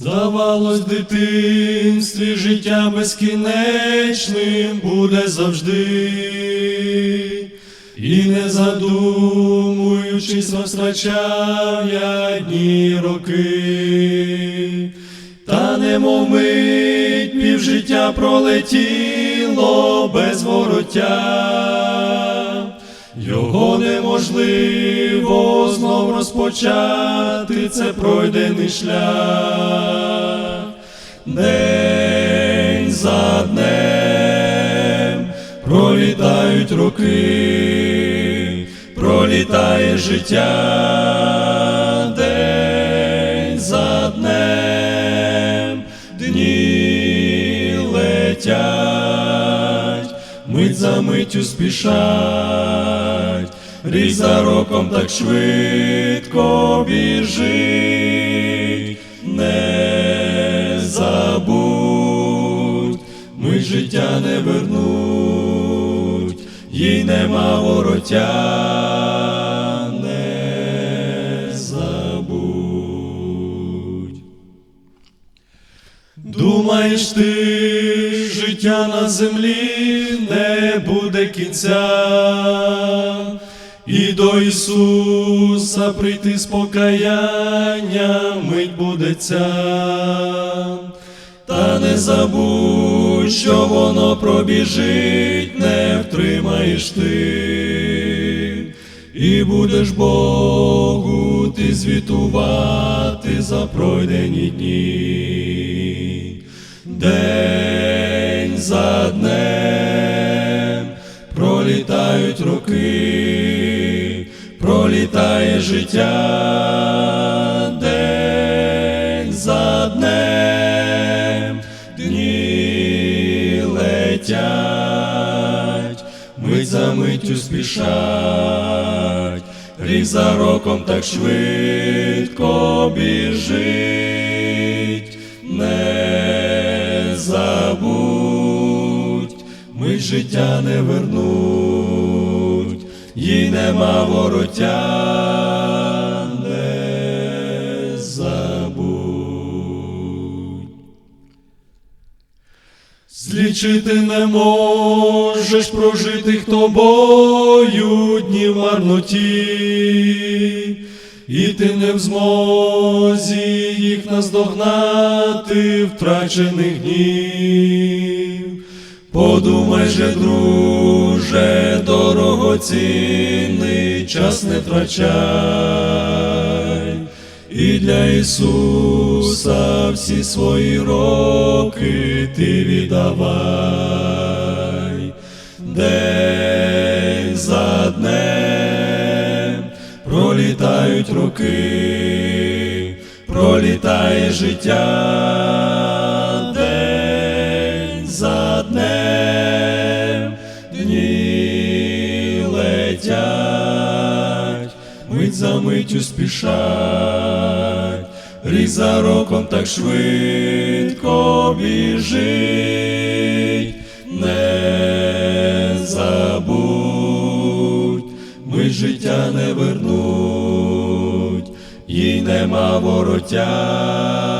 Здавалось, в дитинстві життя безкінечним буде завжди, і не задумуючись, розтрачав я дні роки, та немов мить півжиття пролетіло без вороття. Його неможливо знов розпочати, це пройдений шлях. День за днем пролітають роки, пролітає життя, день за днем, дні летять, мить за миттю спішать, рік за роком так швидко біжить, не забудь, ми життя не вернуть, їй нема вороття, не забудь. Думаєш ти, життя на землі не буде кінця, і до Ісуса прийти з покаянням мить буде ця. Та не забудь, що воно пробіжить, не втримаєш ти, і будеш Богу ти звітувати за пройдені дні. День за днем пролітає життя, день за днем, дні летять, мить за миттю спішать, рік за роком так швидко біжить, не забудь, ми життя не вернуть, їй нема вороття, не. Злічити не можеш прожитих тобою днів марноті, і ти не в змозі їх наздогнати втрачених днів. Подумай же, друже, дорогоцінний час не втрачай, і для Ісуса всі свої роки ти віддавай, день за днем пролітають роки, пролітає життя, летять, мить за миттю спішать, рік за роком так швидко біжить, не забудь, ми життя не вернуть, їй нема вороття,